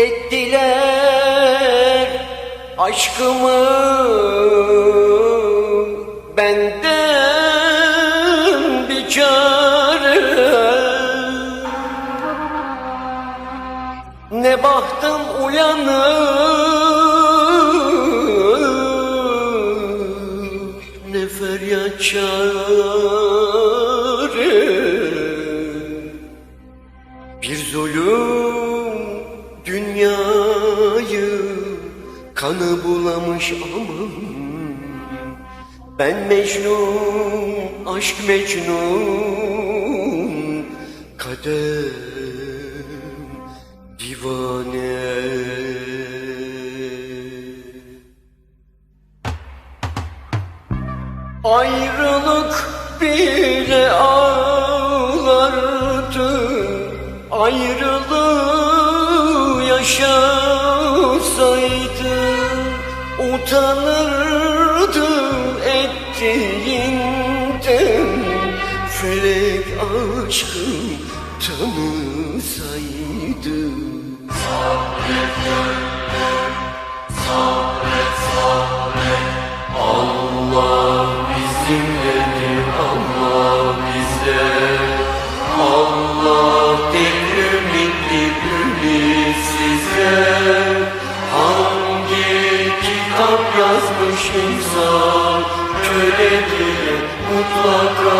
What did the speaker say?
ettiler. Aşkımı benden bir çare. Ne bahtım uyanır ne feryat çare. Bir zulüm kanı bulamış aman Ben Mecnun, aşk Mecnun. Kader divane. Ayrılık bile ağlardı. Ayrılığı yaşasaydı Utanırdı ettiğinden Felek aşkı tanısaydı yazmış insan Köle diye mutlaka